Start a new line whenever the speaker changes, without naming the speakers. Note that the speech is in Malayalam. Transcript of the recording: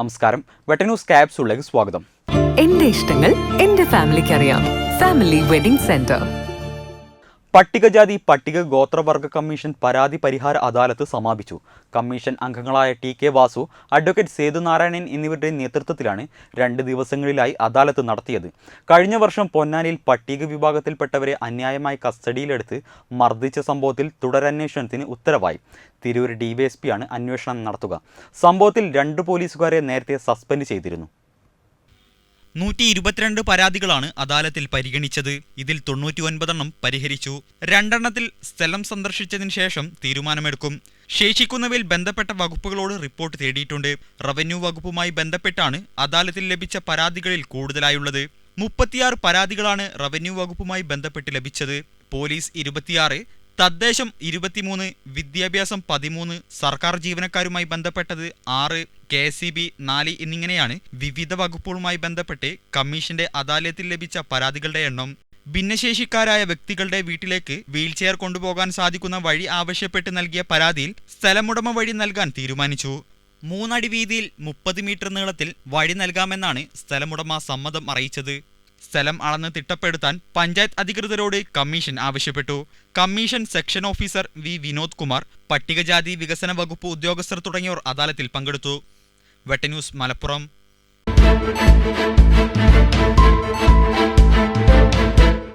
നമസ്കാരം. വെട്ടന്യൂസ് ക്യാപ്സുകളിലേക്ക് സ്വാഗതം.
എന്റെ ഇഷ്ടങ്ങൾ എന്റെ ഫാമിലിക്ക് അറിയാം ഫാമിലി വെഡിംഗ് സെന്റർ.
പട്ടികജാതി പട്ടിക ഗോത്രവർഗ കമ്മീഷൻ പരാതി പരിഹാര അദാലത്ത് സമാപിച്ചു. കമ്മീഷൻ അംഗങ്ങളായ T K Vasu advocate Sethunarayanan എന്നിവരുടെ നേതൃത്വത്തിലാണ് രണ്ട് ദിവസങ്ങളിലായി അദാലത്ത് നടത്തിയത്. കഴിഞ്ഞ വർഷം പൊന്നാനിയിൽ പട്ടിക വിഭാഗത്തിൽപ്പെട്ടവരെ അന്യായമായി കസ്റ്റഡിയിലെടുത്ത് മർദ്ദിച്ച സംഭവത്തിൽ തുടരന്വേഷണത്തിന് ഉത്തരവായി. തിരൂർ ഡിവൈഎസ്പിയാണ് അന്വേഷണം നടത്തുക. സംഭവത്തിൽ രണ്ട് പോലീസുകാരെ നേരത്തെ സസ്പെൻഡ് ചെയ്തിരുന്നു. നൂറ്റി ഇരുപത്തിരണ്ട് പരാതികളാണ് അദാലത്തിൽ പരിഗണിച്ചത്. ഇതിൽ തൊണ്ണൂറ്റി ഒൻപതെണ്ണം പരിഹരിച്ചു. രണ്ടെണ്ണത്തിൽ സ്ഥലം സന്ദർശിച്ചതിന് ശേഷം തീരുമാനമെടുക്കും. ശേഷിക്കുന്നവയിൽ ബന്ധപ്പെട്ട വകുപ്പുകളോട് റിപ്പോർട്ട് തേടിയിട്ടുണ്ട്. റവന്യൂ വകുപ്പുമായി ബന്ധപ്പെട്ടാണ് അദാലത്തിൽ ലഭിച്ച പരാതികളിൽ കൂടുതലായുള്ളത്. മുപ്പത്തിയാറ് പരാതികളാണ് റവന്യൂ വകുപ്പുമായി ബന്ധപ്പെട്ട് ലഭിച്ചത്. പോലീസ് ഇരുപത്തിയാറ് തദ്ദേശം ഇരുപത്തിമൂന്ന് വിദ്യാഭ്യാസം പതിമൂന്ന് സർക്കാർ ജീവനക്കാരുമായി ബന്ധപ്പെട്ടത് ആറ് കെ സി ബി നാല് എന്നിങ്ങനെയാണ് വിവിധ വകുപ്പുകളുമായി ബന്ധപ്പെട്ട് കമ്മീഷന്റെ അദാലത്തിൽ ലഭിച്ച പരാതികളുടെ എണ്ണം. ഭിന്നശേഷിക്കാരായ വ്യക്തികളുടെ വീട്ടിലേക്ക് വീൽചെയർ കൊണ്ടുപോകാൻ സാധിക്കുന്ന വഴി ആവശ്യപ്പെട്ട് നൽകിയ പരാതിയിൽ സ്ഥലമുടമ വഴി നൽകാൻ തീരുമാനിച്ചു. മൂന്നടി വീതിയിൽ മുപ്പത് മീറ്റർ നീളത്തിൽ വഴി നൽകാമെന്നാണ് സ്ഥലമുടമ സമ്മതം അറിയിച്ചത്. സ്ഥലം അളന്ന് തിട്ടപ്പെടുത്താൻ പഞ്ചായത്ത് അധികൃതരോട് കമ്മീഷൻ ആവശ്യപ്പെട്ടു. Commission section officer V. Vinod Kumar പട്ടികജാതി വികസന വകുപ്പ് ഉദ്യോഗസ്ഥർ തുടങ്ങിയവർ അദാലത്തിൽ പങ്കെടുത്തു. വെട്ടന്യൂസ് മലപ്പുറം.